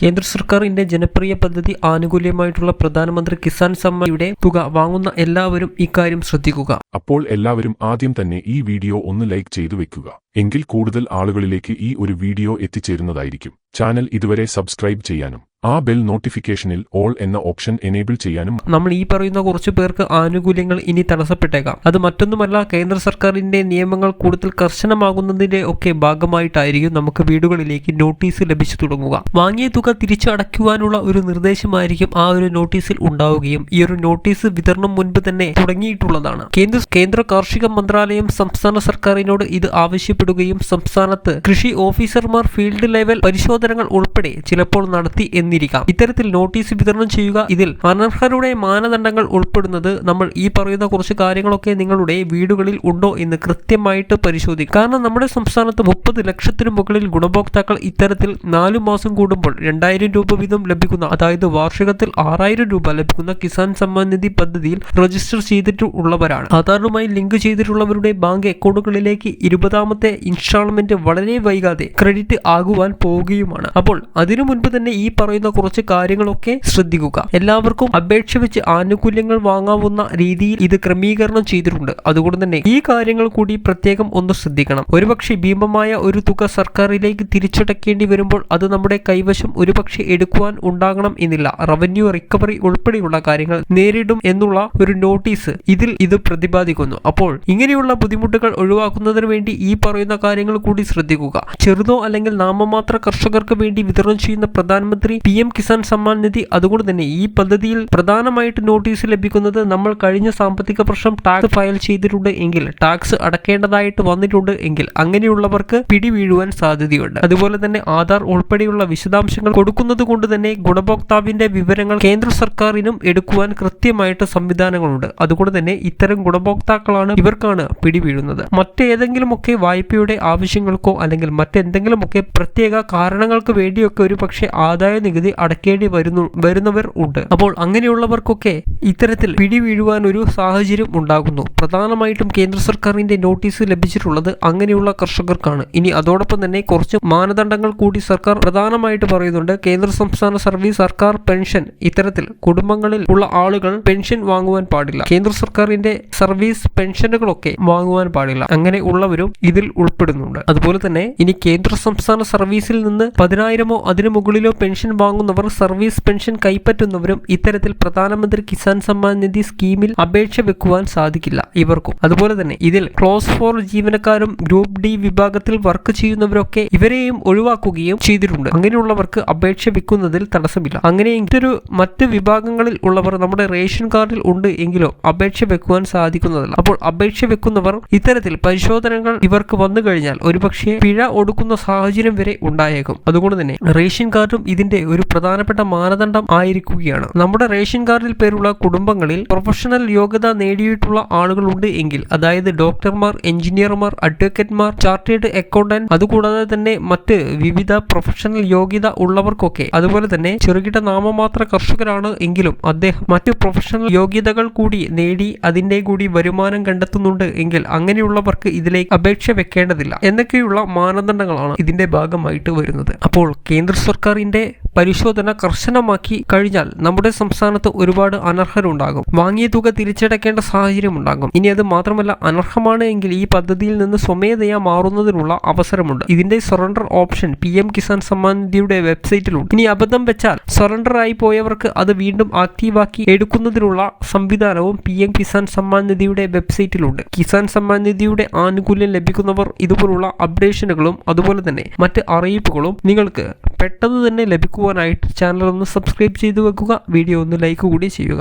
കേന്ദ്ര സർക്കാരിന്റെ ജനപ്രിയ പദ്ധതി ആനുകൂല്യമായിട്ടുള്ള പ്രധാനമന്ത്രി കിസാൻ സമ്മയുടെ തുക വാങ്ങുന്ന എല്ലാവരും ഇക്കാര്യം ശ്രദ്ധിക്കുക. അപ്പോൾ എല്ലാവരും ആദ്യം തന്നെ ഈ വീഡിയോ ഒന്ന് ലൈക്ക് ചെയ്തു വെക്കുക. എങ്കിൽ കൂടുതൽ ആളുകളിലേക്ക് ഈ ഒരു വീഡിയോ എത്തിച്ചേരുന്നതായിരിക്കും. ചാനൽ ഇതുവരെ സബ്സ്ക്രൈബ് ചെയ്യാനും ആ ബെൽ നോട്ടിഫിക്കേഷനിൽ ഓൾ എന്ന ഓപ്ഷൻ എനേബിൾ ചെയ്യാനും നമ്മൾ ഈ പറയുന്ന കുറച്ചു പേർക്ക് ആനുകൂല്യങ്ങൾ ഇനി തടസ്സപ്പെട്ടേക്കാം. അത് മറ്റൊന്നുമല്ല കേന്ദ്ര സർക്കാരിന്റെ നിയമങ്ങൾ കൂടുതൽ കർശനമാകുന്നതിന്റെ ഒക്കെ ഭാഗമായിട്ടായിരിക്കും നമുക്ക് വീടുകളിലേക്ക് നോട്ടീസ് ലഭിച്ചു തുടങ്ങുക. വാങ്ങിയ തുക തിരിച്ചടയ്ക്കുവാനുള്ള ഒരു നിർദ്ദേശമായിരിക്കും ആ ഒരു നോട്ടീസിൽ ഉണ്ടാവുകയും ഈ ഒരു നോട്ടീസ് വിതരണം മുൻപ് തന്നെ തുടങ്ങിയിട്ടുള്ളതാണ്. കേന്ദ്ര കേന്ദ്ര കാർഷിക മന്ത്രാലയം സംസ്ഥാന സർക്കാരിനോട് ഇത് ആവശ്യപ്പെടുകയും സംസ്ഥാനത്ത് കൃഷി ഓഫീസർമാർ ഫീൽഡ് ലെവൽ പരിശോധനകൾ ഉൾപ്പെടെ ചിലപ്പോൾ നടത്തി എന്നിരിക്കാം ഇത്തരത്തിൽ നോട്ടീസ് വിതരണം ചെയ്യുക. ഇതിൽ അനർഹരുടെ മാനദണ്ഡങ്ങൾ ഉൾപ്പെടുന്നത് നമ്മൾ ഈ പറയുന്ന കുറച്ച് കാര്യങ്ങളൊക്കെ നിങ്ങളുടെ വീടുകളിൽ ഉണ്ടോ എന്ന് കൃത്യമായിട്ട് പരിശോധിക്കും. കാരണം നമ്മുടെ സംസ്ഥാനത്ത് മുപ്പത് ലക്ഷത്തിനു മുകളിൽ ഗുണഭോക്താക്കൾ ഇത്തരത്തിൽ നാലു മാസം കൂടുമ്പോൾ രണ്ടായിരം രൂപ വീതം ലഭിക്കുന്ന അതായത് വാർഷികത്തിൽ ആറായിരം രൂപ ലഭിക്കുന്ന കിസാൻ സമ്മാൻ നിധി പദ്ധതിയിൽ രജിസ്റ്റർ ചെയ്തിട്ടുള്ളവരാണ്. ആധാറുമായി ലിങ്ക് ചെയ്തിട്ടുള്ളവരുടെ ബാങ്ക് അക്കൗണ്ടുകളിലേക്ക് ഇരുപതാമത്തെ ഇൻസ്റ്റാൾമെന്റ് വളരെ വൈകാതെ ക്രെഡിറ്റ് ആകുവാൻ പോവുകയുമാണ്. അപ്പോൾ അതിനു മുൻപ് തന്നെ ഈ പറയുന്ന കുറച്ച് കാര്യങ്ങളൊക്കെ ശ്രദ്ധിക്കുക. എല്ലാവർക്കും അപേക്ഷ വെച്ച് ആനുകൂല്യങ്ങൾ വാങ്ങാവുന്ന രീതിയിൽ ഇത് ക്രമീകരണം ചെയ്തിട്ടുണ്ട്. അതുകൊണ്ട് തന്നെ ഈ കാര്യങ്ങൾ കൂടി പ്രത്യേകം ഒന്ന് ശ്രദ്ധിക്കണം. ഒരുപക്ഷെ ഭീമമായ ഒരു തുക സർക്കാരിലേക്ക് തിരിച്ചടക്കേണ്ടി വരുമ്പോൾ അത് നമ്മുടെ കൈവശം ഒരുപക്ഷെ എടുക്കുവാൻ ഉണ്ടാകണം എന്നില്ല. റവന്യൂ റിക്കവറി ഉൾപ്പെടെയുള്ള കാര്യങ്ങൾ നേരിടും എന്നുള്ള ഒരു നോട്ടീസ് ഇതിൽ ഇത് പ്രതിപാദിക്കുന്നു. അപ്പോൾ ഇങ്ങനെയുള്ള ബുദ്ധിമുട്ടുകൾ ഒഴിവാക്കുന്നതിന് വേണ്ടി ഈ പറയുന്ന കാര്യങ്ങൾ കൂടി ശ്രദ്ധിക്കുക. ചെറുതോ അല്ലെങ്കിൽ നാമമാത്ര കർഷകർക്ക് വേണ്ടി വിതരണം ചെയ്യുന്ന പ്രധാനമന്ത്രി പി എം കിസാൻ സമ്മാൻ നിധി. അതുകൊണ്ട് തന്നെ ഈ പദ്ധതിയിൽ പ്രധാനമായിട്ട് നോട്ടീസ് ലഭിക്കുന്നത് നമ്മൾ കഴിഞ്ഞ സാമ്പത്തിക വർഷം ടാക്സ് ഫയൽ ചെയ്തിട്ടുണ്ട് എങ്കിൽ ടാക്സ് അടക്കേണ്ടതായിട്ട് വന്നിട്ടുണ്ട് എങ്കിൽ അങ്ങനെയുള്ളവർക്ക് പിടി വീഴുവാൻ സാധ്യതയുണ്ട്. അതുപോലെ തന്നെ ആധാർ ഉൾപ്പെടെയുള്ള വിശദാംശങ്ങൾ കൊടുക്കുന്നത് കൊണ്ട് തന്നെ ഗുണഭോക്താവിന്റെ വിവരങ്ങൾ കേന്ദ്ര സർക്കാരിനും എടുക്കുവാൻ കൃത്യമായിട്ട് സംവിധാനങ്ങളുണ്ട്. അതുകൊണ്ട് തന്നെ ഇത്തരം ഗുണഭോക്താക്കളാണ് ഇവർക്കാണ് പിടി വീഴുന്നത് മറ്റേതെങ്കിലുമൊക്കെ വായ്പയുടെ ആവശ്യങ്ങൾക്കോ അല്ലെങ്കിൽ മറ്റെന്തെങ്കിലുമൊക്കെ പ്രത്യേക കാരണങ്ങൾക്ക് വേണ്ടിയൊക്കെ ഒരു പക്ഷേ ആദായ നികുതി അടക്കേണ്ടി വരുന്നു വരുന്നവർ ഉണ്ട്. അപ്പോൾ അങ്ങനെയുള്ളവർക്കൊക്കെ ഇത്തരത്തിൽ പിടി വീഴുവാൻ ഒരു സാഹചര്യം ഉണ്ടാകുന്നു. പ്രധാനമായിട്ടും കേന്ദ്ര സർക്കാരിന്റെ നോട്ടീസ് ലഭിച്ചിട്ടുള്ളത് അങ്ങനെയുള്ള കർഷകർക്കാണ്. ഇനി അതോടൊപ്പം തന്നെ കുറച്ച് മാനദണ്ഡങ്ങൾ കൂടി സർക്കാർ പ്രധാനമായിട്ട് പറയുന്നുണ്ട്. കേന്ദ്ര സംസ്ഥാന സർവീസ് സർക്കാർ പെൻഷൻ ഇത്തരത്തിൽ കുടുംബങ്ങളിൽ ഉള്ള ആളുകൾ പെൻഷൻ വാങ്ങുവാൻ പാടില്ല. കേന്ദ്ര സർക്കാരിന്റെ സർവീസ് പെൻഷനുകളൊക്കെ വാങ്ങുവാൻ പാടില്ല. അങ്ങനെ ഉള്ളവരും ഇതിൽ ഉൾപ്പെടുന്നുണ്ട്. അതുപോലെ തന്നെ ഇനി കേന്ദ്ര സംസ്ഥാന സർവീസിൽ നിന്ന് പതിനായിരമോ അതിനു മുകളിലോ പെൻഷൻ വാങ്ങുന്നവർ സർവീസ് പെൻഷൻ കൈപ്പറ്റുന്നവരും ഇത്തരത്തിൽ പ്രധാനമന്ത്രി കിസാൻ സമ്മാൻ നിധി സ്കീമിൽ അപേക്ഷ വെക്കുവാൻ സാധിക്കില്ല ഇവർക്കും. അതുപോലെ തന്നെ ഇതിൽ ക്ലോസ് ഫോർ ജീവനക്കാരും ഗ്രൂപ്പ് ഡി വിഭാഗത്തിൽ വർക്ക് ചെയ്യുന്നവരൊക്കെ ഇവരെയും ഒഴിവാക്കുകയും ചെയ്തിട്ടുണ്ട്. അങ്ങനെയുള്ളവർക്ക് അപേക്ഷ വെക്കുന്നതിൽ തടസ്സമില്ല. അങ്ങനെ ഇതൊരു മറ്റ് വിഭാഗങ്ങളിൽ ഉള്ളവർ നമ്മുടെ റേഷൻ കാർഡിൽ ഉണ്ട് എങ്കിലോ അപേക്ഷ വെക്കുവാൻ സാധിക്കുന്നതല്ല. അപ്പോൾ അപേക്ഷ വെക്കുന്നവർ ഇത്തരത്തിൽ പരിശോധനകൾ ഇവർക്ക് വന്നു കഴിഞ്ഞാൽ ഒരുപക്ഷെ പിഴ ഒടുക്കുന്ന സാഹചര്യം വരെ ഉണ്ടായേക്കും. അതുകൊണ്ട് തന്നെ റേഷൻ കാർഡും ഇതിന്റെ പ്രധാനപ്പെട്ട മാനദണ്ഡം ആയിരിക്കുകയാണ്. നമ്മുടെ റേഷൻ കാർഡിൽ പേരുള്ള കുടുംബങ്ങളിൽ പ്രൊഫഷണൽ യോഗ്യത നേടിയിട്ടുള്ള ആളുകളുണ്ട് എങ്കിൽ അതായത് ഡോക്ടർമാർ എഞ്ചിനീയർമാർ അഡ്വക്കേറ്റ്മാർ ചാർട്ടേഡ് അക്കൗണ്ടന്റ് അതുകൂടാതെ തന്നെ മറ്റ് വിവിധ പ്രൊഫഷണൽ യോഗ്യത ഉള്ളവർക്കൊക്കെ അതുപോലെ തന്നെ ചെറുകിട നാമമാത്ര കർഷകരാണ് എങ്കിലും അദ്ദേഹം മറ്റ് പ്രൊഫഷണൽ യോഗ്യതകൾ കൂടി നേടി അതിന്റെ കൂടി വരുമാനം കണ്ടെത്തുന്നുണ്ട് എങ്കിൽ അങ്ങനെയുള്ളവർക്ക് ഇതിലേക്ക് അപേക്ഷ വെക്കേണ്ടതില്ല. എന്നൊക്കെയുള്ള മാനദണ്ഡങ്ങളാണ് ഇതിന്റെ ഭാഗമായിട്ട് വരുന്നത്. അപ്പോൾ കേന്ദ്ര സർക്കാരിന്റെ പരിശോധന കർശനമാക്കി കഴിഞ്ഞാൽ നമ്മുടെ സംസ്ഥാനത്ത് ഒരുപാട് അനർഹരുണ്ടാകും. വാങ്ങിയ തുക തിരിച്ചടക്കേണ്ട സാഹചര്യം ഉണ്ടാകും ഇനി അത് മാത്രമല്ല അനർഹമാണ് എങ്കിൽ ഈ പദ്ധതിയിൽ നിന്ന് സ്വമേധയാ മാറുന്നതിനുള്ള അവസരമുണ്ട്. ഇതിന്റെ surrender option P M Kisan Samman നിധിയുടെ വെബ്സൈറ്റിലുണ്ട്. ഇനി അബദ്ധം വെച്ചാൽ സറണ്ടർ ആയി പോയവർക്ക് അത് വീണ്ടും ആക്റ്റീവാക്കി എടുക്കുന്നതിനുള്ള സംവിധാനവും പി എം കിസാൻ സമ്മാൻ നിധിയുടെ വെബ്സൈറ്റിലുണ്ട്. കിസാൻ സമ്മാൻ നിധിയുടെ ആനുകൂല്യം ലഭിക്കുന്നവർ ഇതുപോലുള്ള അപ്ഡേഷനുകളും അതുപോലെ തന്നെ മറ്റ് അറിയിപ്പുകളും നിങ്ങൾക്ക് പെട്ടെന്ന് തന്നെ ലഭിക്കുവാനായിട്ട് ചാനൽ ഒന്ന് സബ്സ്ക്രൈബ് ചെയ്തു വെക്കുക വീഡിയോ ഒന്ന് ലൈക്ക് കൂടി ചെയ്യുക.